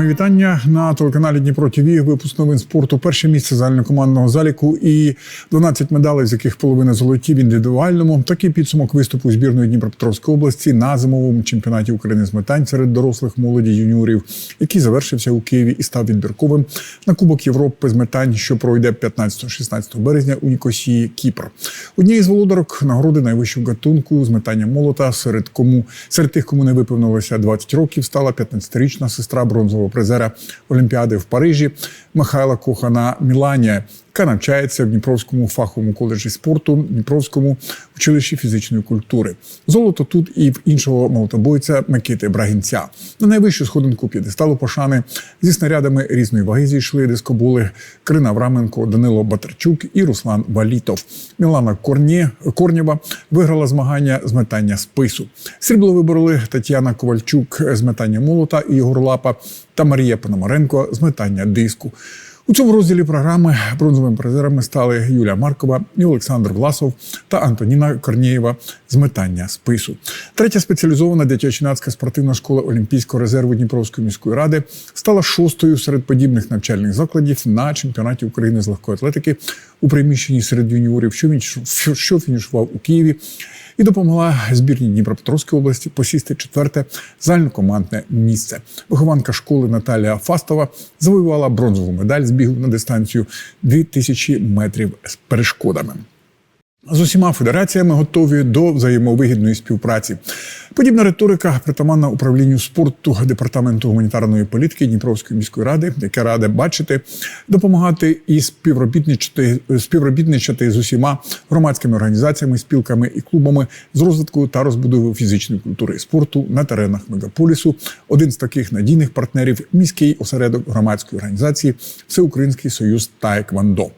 Мої вітання на телеканалі Дніпро ТВ. Випуск новин спорту. Перше місце загальнокомандного заліку і 12 медалей, з яких половина золоті в індивідуальному. Такий підсумок виступу збірної Дніпропетровської області на зимовому чемпіонаті України з метань серед дорослих молоді юніорів, який завершився у Києві і став відбірковим на Кубок Європи з метань, що пройде 15-16 березня у Нікосії, Кіпр. Однією з володарок нагороди найвищого гатунку з метання молота серед кому серед тих, кому не виповнилося 20 років, стала 15-річна сестра бронзового призера Олімпіади в Парижі Михайла Кухана Мілані, яка навчається в Дніпровському фаховому коледжі спорту, Дніпровському училищі фізичної культури. Золото тут і в іншого молотобойця Микити Брагінця. На найвищу сходинку п'єдесталу пошани зі снарядами різної ваги зійшли дискобули Крина Враменко, Данило Батарчук і Руслан Валітов. Мілана Корні, Корнєва виграла змагання з метання спису. Срібло вибороли Тетяна Ковальчук з метання молота і Ігор Лапа та Марія Пономаренко з метання диску. У цьому розділі програми бронзовими призерами стали Юлія Маркова і Олександр Власов та Антоніна Корнієва з метання спису. Третя спеціалізована дитячо-юнацька спортивна школа Олімпійського резерву Дніпровської міської ради стала шостою серед подібних навчальних закладів на чемпіонаті України з легкої атлетики у приміщенні серед юніорів, що фінішував у Києві. І допомогла збірній Дніпропетровської області посісти четверте загальнокомандне місце. Вихованка школи Наталія Фастова завоювала бронзову медаль з бігу на дистанцію 2000 метрів з перешкодами. З усіма федераціями готові до взаємовигідної співпраці. Подібна риторика притаманна управлінню спорту департаменту гуманітарної політики Дніпровської міської ради, яке раде бачити, допомагати і співробітничати, співробітничати з усіма громадськими організаціями, спілками і клубами з розвитку та розбудови фізичної культури і спорту на теренах мегаполісу. Один з таких надійних партнерів міський осередок громадської організації Всеукраїнський союз Таеквондо.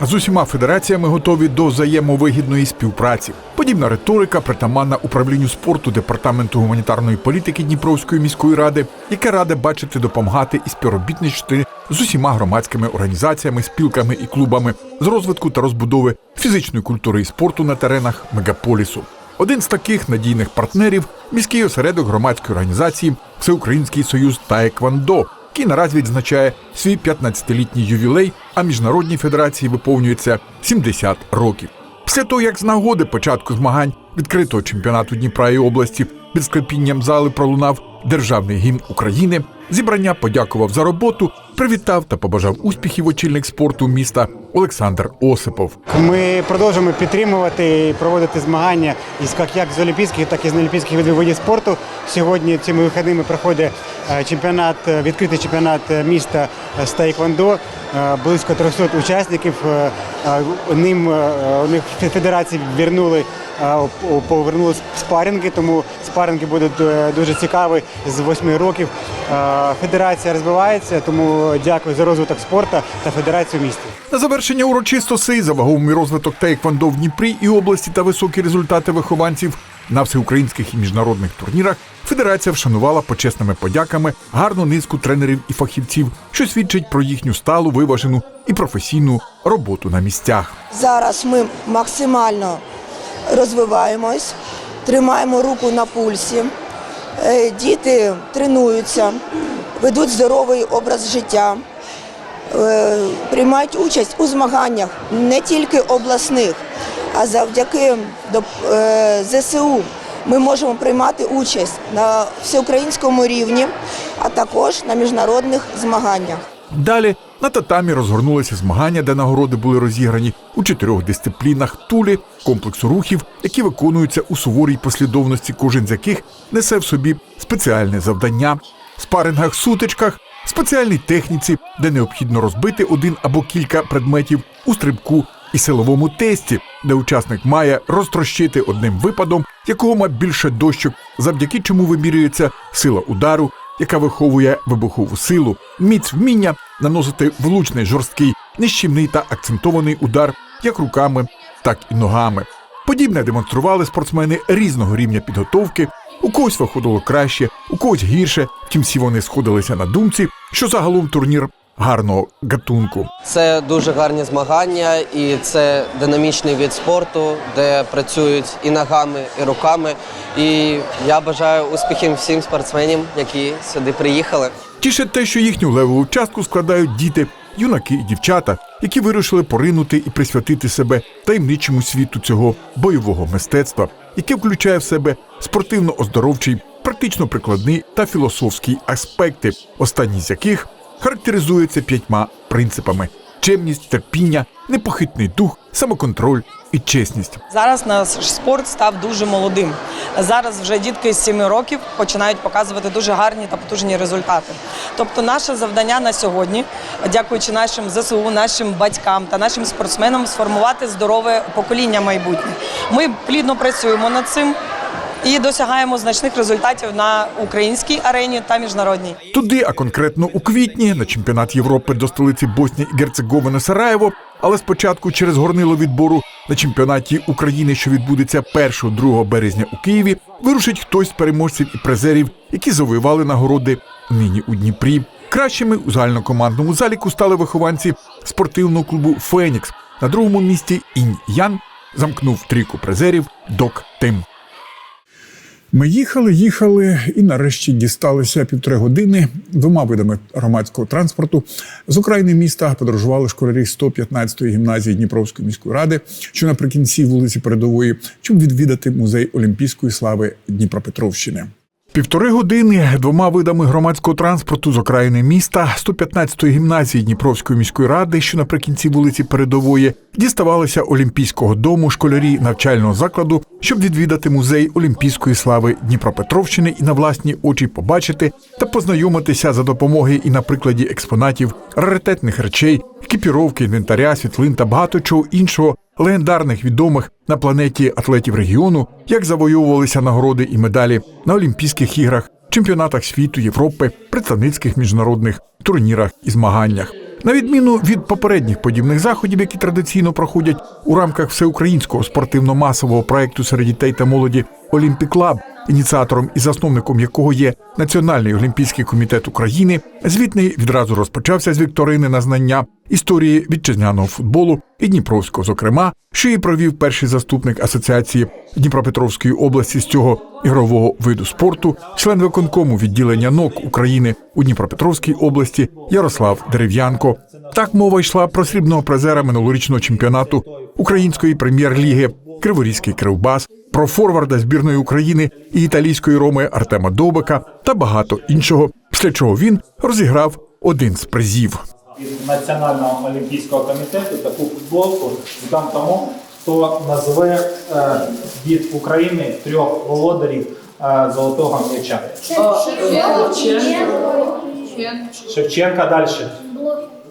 З усіма федераціями готові до взаємовигідної співпраці. Подібна риторика притаманна управлінню спорту департаменту гуманітарної політики Дніпровської міської ради, яке раде бачити, допомагати і співробітничати з усіма громадськими організаціями, спілками і клубами з розвитку та розбудови фізичної культури і спорту на теренах мегаполісу. Один з таких надійних партнерів міський осередок громадської організації Всеукраїнський союз Таеквондо, який наразі відзначає свій 15-літній ювілей, а міжнародній федерації виповнюється 70 років. Після того, як з нагоди початку змагань відкритого чемпіонату Дніпра і області під склепінням зали пролунав державний гімн України, зібрання подякував за роботу, привітав та побажав успіхів очільник спорту міста Олександр Осипов. Ми продовжуємо підтримувати і проводити змагання із як, з олімпійських, так і з неолімпійських видів видів спорту. Сьогодні цими вихідними проходить е, чемпіонат, е, відкритий чемпіонат е, міста з Таеквондо. Е, Близько 300 учасників. Ним у них федерації вернули е, о- повернули спаринги, тому спаринги будуть е, дуже цікаві з 8 років. Федерація розвивається, тому дякую за розвиток спорту та федерацію міста. На завершення урочистостей за ваговий розвиток Тейквондо в Дніпрі і області та високі результати вихованців на всеукраїнських і міжнародних турнірах федерація вшанувала почесними подяками гарну низку тренерів і фахівців, що свідчить про їхню сталу, виважену і професійну роботу на місцях. Зараз ми максимально розвиваємось, тримаємо руку на пульсі. Е, Діти тренуються, ведуть здоровий образ життя, е, приймають участь у змаганнях не тільки обласних, а завдяки е, ЗСУ ми можемо приймати участь на всеукраїнському рівні, а також на міжнародних змаганнях. Далі на татамі розгорнулися змагання, де нагороди були розіграні. У чотирьох дисциплінах тулі, комплексу рухів, які виконуються у суворій послідовності, кожен з яких несе в собі спеціальне завдання, спарингах, сутичках, спеціальній техніці, де необхідно розбити один або кілька предметів у стрибку і силовому тесті, де учасник має розтрощити одним випадом, якого має більше дощок, завдяки чому вимірюється сила удару, яка виховує вибухову силу, міць вміння наносити влучний, жорсткий, нищівний та акцентований удар як руками, так і ногами. Подібне демонстрували спортсмени різного рівня підготовки. У когось виходило краще, у когось гірше. Втім, всі вони сходилися на думці, що загалом турнір гарного гатунку. Це дуже гарні змагання, і це динамічний від спорту, де працюють і ногами, і руками. І я бажаю успіхів всім спортсменам, які сюди приїхали. Тіше те, що їхню левову частку складають діти, юнаки і дівчата, які вирішили поринути і присвятити себе таємничому світу цього бойового мистецтва, яке включає в себе спортивно-оздоровчий, практично-прикладний та філософський аспекти, останні з яких характеризуються п'ятьма принципами: чемність, терпіння, непохитний дух, самоконтроль і чесність. Зараз наш спорт став дуже молодим. Зараз вже дітки з 7 років починають показувати дуже гарні та потужні результати. Тобто, наше завдання на сьогодні, дякуючи нашим ЗСУ, нашим батькам та нашим спортсменам, сформувати здорове покоління майбутнє. Ми плідно працюємо над цим і досягаємо значних результатів на українській арені та міжнародній. Туди, а конкретно у квітні, на чемпіонат Європи до столиці Боснії і Герцеговини Сараєво, але спочатку через горнило відбору на чемпіонаті України, що відбудеться 1-2 березня у Києві, вирушить хтось з переможців і призерів, які завоювали нагороди нині у Дніпрі. Кращими у загальнокомандному заліку стали вихованці спортивного клубу Фенікс. На другому місці Інь Ян замкнув трійку призерів Док Тим. Ми їхали, їхали і нарешті дісталися півтори години двома видами громадського транспорту. З України міста подорожували школярі 115-ї гімназії Дніпровської міської ради, що наприкінці вулиці Передової, щоб відвідати музей Олімпійської слави Дніпропетровщини. Півтори години двома видами громадського транспорту з окраїни міста 115-ї гімназії Дніпровської міської ради, що наприкінці вулиці Передової, діставалися Олімпійського дому школярі навчального закладу, щоб відвідати музей Олімпійської слави Дніпропетровщини і на власні очі побачити та познайомитися за допомогою і на прикладі експонатів, раритетних речей, екіпіровки, інвентаря, світлин та багато чого іншого легендарних відомих на планеті атлетів регіону, як завойовувалися нагороди і медалі на Олімпійських іграх, чемпіонатах світу, Європи, представницьких міжнародних турнірах і змаганнях. На відміну від попередніх подібних заходів, які традиційно проходять у рамках всеукраїнського спортивно-масового проекту серед дітей та молоді Олімпік Лаб, ініціатором і засновником якого є Національний олімпійський комітет України, звітний відразу розпочався з вікторини на знання історії вітчизняного футболу і Дніпровського, зокрема, що і провів перший заступник асоціації Дніпропетровської області з цього ігрового виду спорту, член виконкому відділення НОК України у Дніпропетровській області Ярослав Дерев'янко. Так мова йшла про срібного призера минулорічного чемпіонату української прем'єр-ліги Криворізький Кривбас, про форварда збірної України і італійської роми Артема Довбика та багато іншого. Після чого він розіграв один з призів. від Національного олімпійського комітету таку футболку здам тому, хто назве е, від України трьох володарів е, золотого м'яча. Шевченка далі.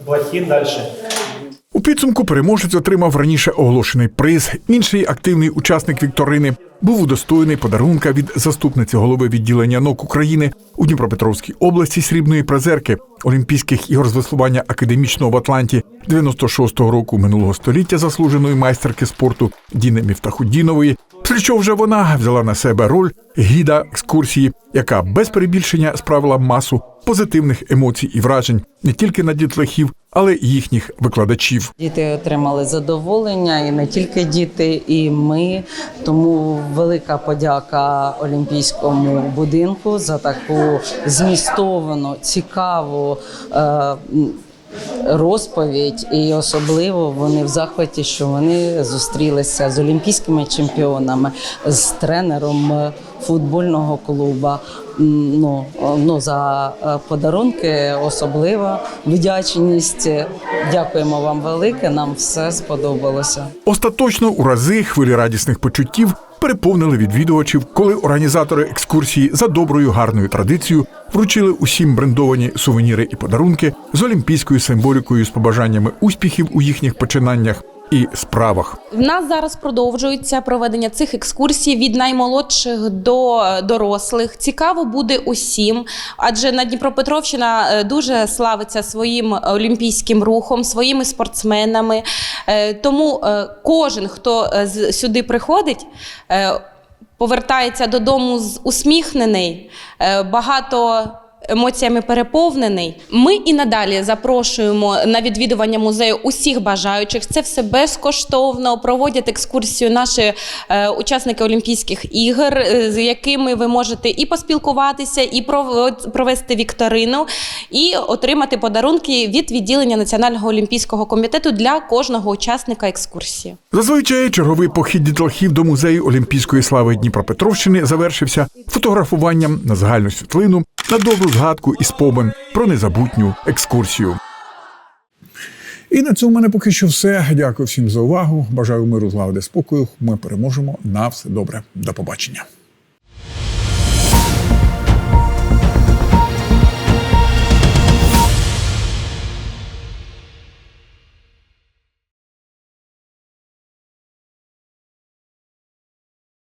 Блохін далі. Підсумку переможець отримав раніше оголошений приз. Інший активний учасник вікторини був удостоєний подарунка від заступниці голови відділення НОК України у Дніпропетровській області срібної призерки Олімпійських ігор з веслування академічного в Атланті 96-го року минулого століття заслуженої майстерки спорту Діни Міфтахудінової. Чого вже вона взяла на себе роль гіда екскурсії, яка без перебільшення справила масу позитивних емоцій і вражень не тільки на дітлахів, але й їхніх викладачів. Діти отримали задоволення, і не тільки діти, і ми. Тому велика подяка Олімпійському будинку за таку змістовану, цікаву. Е- Розповідь, і особливо вони в захваті, що вони зустрілися з олімпійськими чемпіонами, з тренером е, футбольного клуба. М, Ну, ну за е, подарунки особлива вдячність. Дякуємо вам велике. Нам все сподобалося. Остаточно у рази хвилі радісних почуттів переповнили відвідувачів, коли організатори екскурсії за доброю гарною традицією вручили усім брендовані сувеніри і подарунки з олімпійською символікою з побажаннями успіхів у їхніх починаннях і справах. В нас зараз продовжується проведення цих екскурсій від наймолодших до дорослих. Цікаво буде усім, адже на Дніпропетровщина е, дуже славиться своїм олімпійським рухом, своїми спортсменами. Е, Тому е, кожен, хто сюди приходить, повертається додому з усміхнений, багато емоціями переповнений. Ми і надалі запрошуємо на відвідування музею усіх бажаючих. Це все безкоштовно. Проводять екскурсію наші е, учасники Олімпійських ігор, е, з якими ви можете і поспілкуватися, і пров- провести вікторину, і отримати подарунки від відділення Національного олімпійського комітету для кожного учасника екскурсії. Зазвичай черговий похід дітлахів до музею Олімпійської слави Дніпропетровщини завершився фотографуванням на загальну світлину на добру згадку і спомин про незабутню екскурсію. І на цьому в мене поки що все. Дякую всім за увагу. Бажаю миру, злагоди, спокою. Ми переможемо. На все добре. До побачення.